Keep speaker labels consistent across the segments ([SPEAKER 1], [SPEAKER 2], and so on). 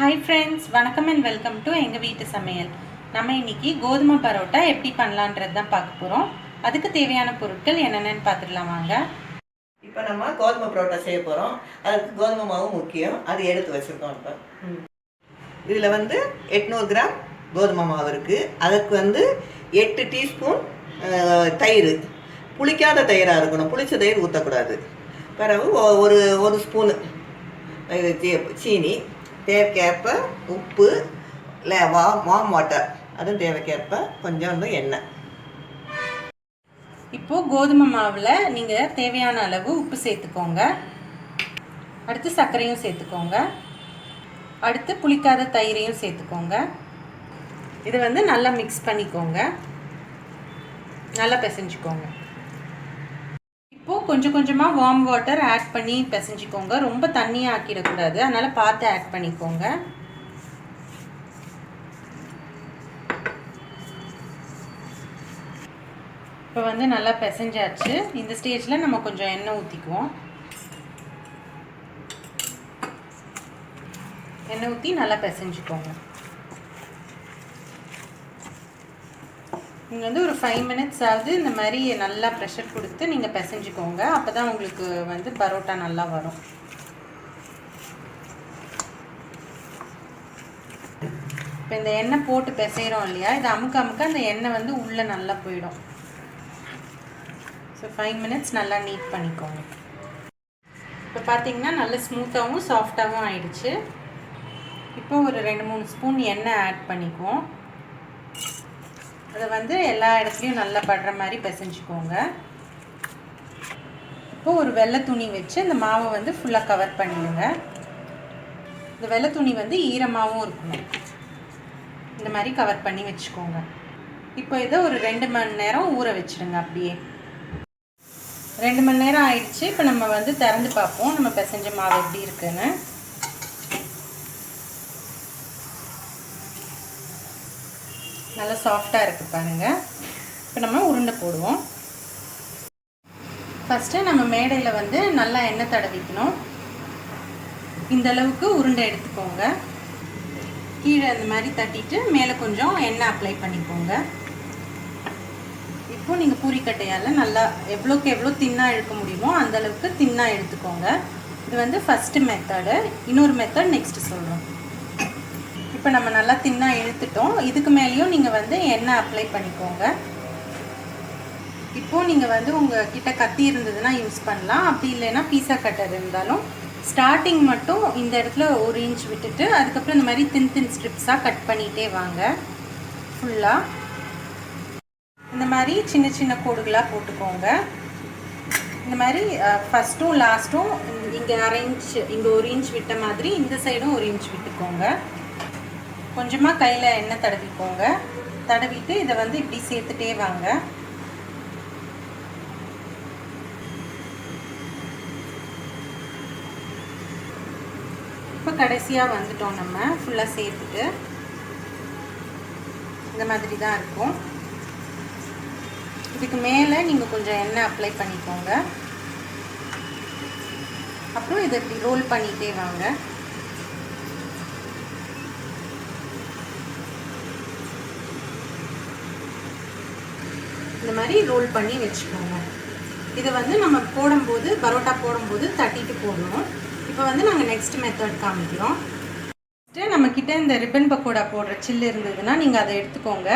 [SPEAKER 1] Hi friends வணக்கம் and welcome to எங்கள் வீட்டு சமையல். நம்ம இன்னைக்கு கோதுமை பரோட்டா எப்படி பண்ணலான்றது தான் பார்க்க போகிறோம் அதுக்கு தேவையான பொருட்கள் என்னென்னு பார்த்துடலாம் வாங்க.
[SPEAKER 2] இப்போ நம்ம கோதுமை பரோட்டா செய்ய போகிறோம் அதுக்கு கோதுமை மாவு முக்கியம். அது எடுத்து வச்சுருக்கோம் இப்போ. இதில் வந்து எட்நூறு கிராம் கோதுமை மாவு இருக்குது அதுக்கு வந்து எட்டு டீஸ்பூன் தயிர். புளிக்காத தயிராக இருக்கணும். புளிச்ச தயிர் ஊற்றக்கூடாது பிறகு ஒரு ஒரு ஸ்பூனு சீனி. தேவைக்கேற்ப உப்பு இல்லை வா வாம் வாட்டர் அதுவும் தேவைக்கேற்ப கொஞ்சோண்டு எண்ணெய்.
[SPEAKER 1] இப்போது கோதுமை மாவில் நீங்கள் தேவையான அளவு உப்பு சேர்த்துக்கோங்க. அடுத்து சர்க்கரையும் சேர்த்துக்கோங்க. அடுத்து புளிக்காத தயிரையும் சேர்த்துக்கோங்க. இது வந்து நல்லா மிக்ஸ் பண்ணிக்கோங்க. நல்லா பிசைஞ்சுக்கோங்க. கொஞ்சம் கொஞ்சமாக வார்ம் வாட்டர் ஆட் பண்ணி பிசைஞ்சிக்கோங்க. ரொம்ப தண்ணியாக ஆக்கிடக்கூடாது. அதனால் பார்த்து ஆட் பண்ணிக்கோங்க. இப்போ வந்து நல்லா பிசைஞ்சாச்சு. இந்த ஸ்டேஜில் நம்ம கொஞ்சம் எண்ணெய் ஊற்றிக்குவோம் எண்ணெய் ஊற்றி நல்லா பிசைஞ்சிக்கோங்க. நீங்கள் வந்து ஒரு ஃபைவ் மினிட்ஸ் ஆகுது இந்த மாதிரி நல்லா ப்ரெஷர் கொடுத்து நீங்கள் பிசைஞ்சுக்கோங்க. அப்போ தான் உங்களுக்கு வந்து பரோட்டா நல்லா வரும். இப்போ இந்த எண்ணெய் போட்டு பிசைகிறோம் இல்லையா? இது அமுக்க அமுக்க அந்த எண்ணெய் வந்து உள்ளே நல்லா போயிடும். ஸோ ஃபைவ் மினிட்ஸ் நல்லா நீட் பண்ணிக்கோங்க. இப்போ பார்த்தீங்கன்னா நல்ல ஸ்மூத்தாகவும் சாஃப்டாகவும் ஆயிடுச்சு. இப்போ ஒரு ரெண்டு மூணு ஸ்பூன் எண்ணெய் ஆட் பண்ணிக்குவோம். அதை வந்து எல்லா இடத்துலையும் நல்லா படுற மாதிரி பிசைஞ்சுக்கோங்க. இப்போ ஒரு வெள்ளை துணி வச்சு இந்த மாவை வந்து ஃபுல்லாக கவர் பண்ணிடுங்க. இந்த வெள்ளை துணி வந்து ஈரமாகவும் இருக்கணும். இந்த மாதிரி கவர் பண்ணி வச்சுக்கோங்க. இப்போ இதை ஒரு ரெண்டு மணி நேரம் ஊற வச்சிடுங்க அப்படியே. ரெண்டு மணி நேரம் ஆயிடுச்சு. இப்போ நம்ம வந்து திறந்து பார்ப்போம். நம்ம பிசைஞ்ச மாவு எப்படி இருக்குன்னு. நல்லா சாஃப்டாக இருக்குது பாருங்கள் இப்போ நம்ம உருண்டை போடுவோம். ஃபஸ்ட்டு நம்ம மேடையில் வந்து நல்லா எண்ணெய் தடவிக்கணும். இந்த அளவுக்கு உருண்டை எடுத்துக்கோங்க. கீழே இந்த மாதிரி தட்டிட்டு மேலே கொஞ்சம் எண்ணெய் அப்ளை பண்ணிக்கோங்க. இப்போ நீங்கள் பூரிக்கட்டையால் நல்லா எவ்வளோக்கு எவ்வளோ தின்னாக இழுக்க முடியுமோ அந்தளவுக்கு தின்னாக எடுத்துக்கோங்க. இது வந்து ஃபஸ்ட்டு மெத்தடு இன்னொரு மெத்தட் நெக்ஸ்ட்டு சொல்கிறோம் இப்போ நம்ம நல்லா தின்னாக இழுத்துட்டோம். இதுக்கு மேலேயும் நீங்கள் வந்து எண்ணெய் அப்ளை பண்ணிக்கோங்க. இப்போது நீங்கள் வந்து உங்கள் கிட்ட கத்தி இருந்ததுன்னா யூஸ் பண்ணலாம். அப்படி இல்லைன்னா பீஸா கட்டர் இருந்தாலும் ஸ்டார்டிங் மட்டும் இந்த இடத்துல ஒரு இன்ச் விட்டுட்டு அதுக்கப்புறம் இந்த மாதிரி தின் தின் ஸ்ட்ரிப்ஸாக கட் பண்ணிகிட்டே வாங்க. ஃபுல்லாக இந்த மாதிரி சின்ன சின்ன கோடுகளாக போட்டுக்கோங்க. இந்த மாதிரி ஃபஸ்ட்டும் லாஸ்ட்டும் இங்கே அரை இன்ச் இங்கே ஒரு இன்ச் விட்ட மாதிரி இந்த சைடும் ஒரு இன்ச் விட்டுக்கோங்க. கொஞ்சமாக கையில் எண்ணெய் தடவிக்கோங்க. தடவிட்டு இதை வந்து இப்படி சேர்த்துட்டே வாங்க. இப்போ கடைசியாக வந்துட்டோம் நம்ம. ஃபுல்லாக சேர்த்துட்டு இந்த மாதிரி தான் இருக்கும். இதுக்கு மேலே நீங்கள் கொஞ்சம் எண்ணெய் அப்ளை பண்ணிக்கோங்க. அப்புறம் இதை இப்படி ரோல் பண்ணிகிட்டே வாங்க. இந்த மாதிரி ரோல் பண்ணி வச்சுக்கோங்க. இதை வந்து நம்ம போடும்போது பரோட்டா போடும்போது தட்டிட்டு போடணும். இப்போ வந்து நாங்கள் நெக்ஸ்ட் மெத்தட் காமிக்கிறோம். ஃபஸ்ட்டு நம்மக்கிட்ட இந்த ரிப்பன் பக்கோடா போடுற சில்லு இருந்ததுன்னா நீங்கள் அதை எடுத்துக்கோங்க.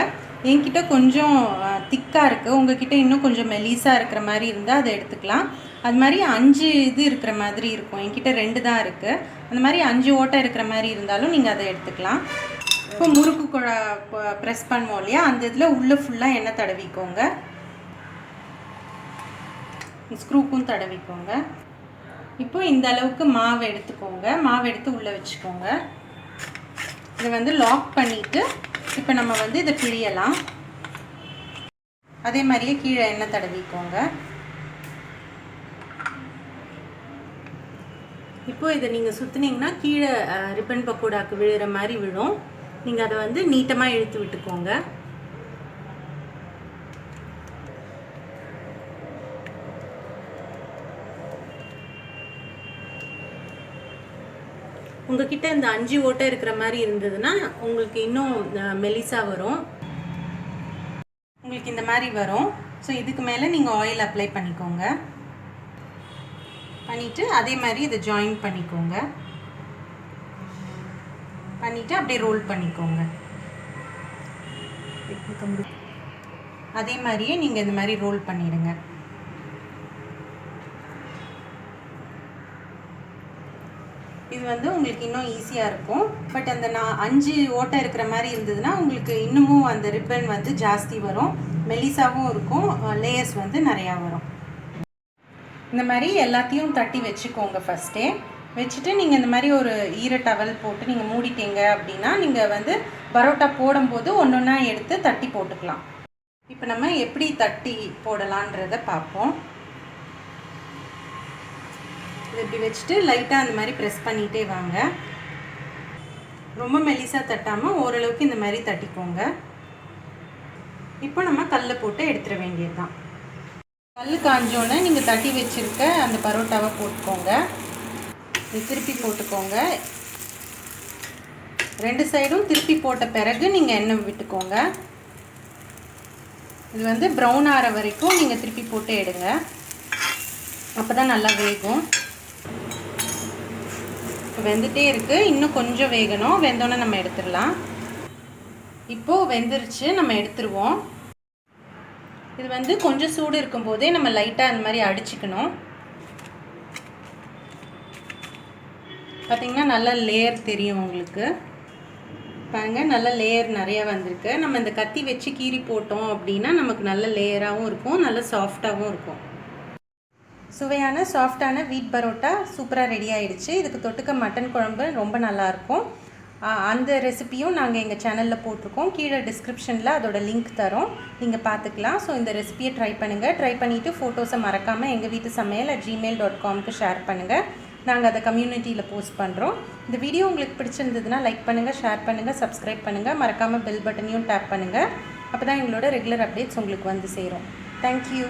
[SPEAKER 1] என்கிட்ட கொஞ்சம் திக்காக இருக்குது உங்ககிட்ட இன்னும் கொஞ்சம் மெலீஸாக இருக்கிற மாதிரி இருந்தால் அதை எடுத்துக்கலாம். அது மாதிரி அஞ்சு இது இருக்கிற மாதிரி இருக்கும். என்கிட்ட ரெண்டு தான் இருக்குது அந்த மாதிரி அஞ்சு ஓட்டை இருக்கிற மாதிரி இருந்தாலும் நீங்கள் அதை எடுத்துக்கலாம். இப்போ முறுக்கு குழா ப்ரெஸ் பண்ணுவோம் இல்லையா? அந்த இதில் உள்ளே ஃபுல்லாக எண்ணெய் தடவிக்கோங்க. ஸ்க்ரூக்கும் தடவிக்கோங்க. இப்போ இந்த அளவுக்கு மாவு எடுத்துக்கோங்க. மாவு எடுத்து உள்ளே வச்சுக்கோங்க. இதை வந்து லாக் பண்ணிவிட்டு இப்போ நம்ம வந்து இதை பிழியலாம் அதே மாதிரியே கீழே எண்ணெய் தடவிக்கோங்க. இப்போ இதை நீங்கள் சுற்றுனீங்கன்னா கீழே ரிப்பன் பக்கோடாக்கு விழுகிற மாதிரி விழும். நீங்கள் அதை வந்து நீட்டமாக இழுத்து விட்டுக்கோங்க. உங்ககிட்ட இந்த அஞ்சு ஓட்டை இருக்கிற மாதிரி இருந்ததுன்னா உங்களுக்கு இன்னும் மெலிசா வரும். உங்களுக்கு இந்த மாதிரி வரும். ஸோ இதுக்கு மேலே நீங்கள் ஆயில் அப்ளை பண்ணிக்கோங்க. பண்ணிவிட்டு அதே மாதிரி இதை ஜாயின் பண்ணிக்கோங்க. பண்ணிவிட்டு அப்படியே ரோல் பண்ணிக்கோங்க. அதே மாதிரியே நீங்கள் இந்த மாதிரி ரோல் பண்ணிடுங்க. வந்து உங்களுக்கு இன்னும் ஈஸியாக இருக்கும். பட் அந்த நான் அஞ்சு ஓட்டை இருக்கிற மாதிரி இருந்ததுன்னா உங்களுக்கு இன்னமும் அந்த ரிப்பன் வந்து ஜாஸ்தி வரும். மெலிசாவும் இருக்கும். லேயர்ஸ் வந்து நிறையா வரும். இந்த மாதிரி எல்லாத்தையும் தட்டி வச்சுக்கோங்க ஃபஸ்ட்டே வச்சுட்டு நீங்கள் இந்த மாதிரி ஒரு ஈர டவல் போட்டு நீங்கள் மூடிட்டீங்க அப்படின்னா நீங்கள் வந்து பரோட்டா போடும்போது ஒன்று ஒன்றா எடுத்து தட்டி போட்டுக்கலாம். இப்போ நம்ம எப்படி தட்டி போடலான்றத பார்ப்போம். இது இப்படி வச்சுட்டு லைட்டாக அந்த மாதிரி ப்ரெஸ் பண்ணிகிட்டே வாங்க. ரொம்ப மெலிசாக தட்டாமல் ஓரளவுக்கு இந்த மாதிரி தட்டிக்கோங்க. இப்போ நம்ம கல்லை போட்டு எடுத்துட வேண்டியது தான் கல் காஞ்சோன்னே நீங்கள் தட்டி வச்சுருக்க அந்த பரோட்டாவை போட்டுக்கோங்க. இது திருப்பி போட்டுக்கோங்க. ரெண்டு சைடும் திருப்பி போட்ட பிறகு நீங்கள் எண்ணெய் விட்டுக்கோங்க. இது வந்து ப்ரௌன் ஆகிற வரைக்கும் நீங்கள் திருப்பி போட்டு எடுங்க. அப்போ தான் நல்லா வேகும். வெந்துட்டே இருக்குது இன்னும் கொஞ்சம் வேகணும். வெந்தோன்னே நம்ம எடுத்துடலாம். இப்போது வெந்துருச்சு. நம்ம எடுத்துருவோம். இது வந்து கொஞ்சம் சூடு இருக்கும்போதே நம்ம லைட்டாக அந்த மாதிரி அடிச்சுக்கணும். பார்த்திங்கன்னா நல்லா லேயர் தெரியும் உங்களுக்கு. பாருங்கள் நல்ல லேயர் நிறையா வந்திருக்கு. நம்ம இந்த கத்தி வச்சு கீறி போட்டோம் அப்படின்னா நமக்கு நல்ல லேயராகவும் இருக்கும். நல்ல சாஃப்டாகவும் இருக்கும். சுவையான சாஃப்டான வீட் பரோட்டா சூப்பராக ரெடி ஆகிடுச்சு இதுக்கு தொட்டுக்க மட்டன் குழம்பு ரொம்ப நல்லாயிருக்கும். அந்த ரெசிபியும் நாங்கள் எங்கள் சேனலில் போட்டிருக்கோம். கீழே டிஸ்கிரிப்ஷனில் அதோட லிங்க் தரோம். நீங்கள் பார்த்துக்கலாம் ஸோ இந்த ரெசிபியை ட்ரை பண்ணுங்கள் ட்ரை பண்ணிவிட்டு ஃபோட்டோஸை மறக்காமல் எங்கள் வீட்டு சமையல் அட் ஜிமெயில் டாட் காம்க்கு ஷேர் பண்ணுங்கள் நாங்கள் அதை கம்யூனிட்டியில் போஸ்ட் பண்ணுறோம் இந்த வீடியோ உங்களுக்கு பிடிச்சிருந்ததுன்னா லைக் பண்ணுங்கள் ஷேர் பண்ணுங்கள் சப்ஸ்கிரைப் பண்ணுங்கள் மறக்காமல் பெல் பட்டனையும் டேப் பண்ணுங்கள் அப்போ தான் எங்களோட ரெகுலர் அப்டேட்ஸ் உங்களுக்கு வந்து சேரும். தேங்க்யூ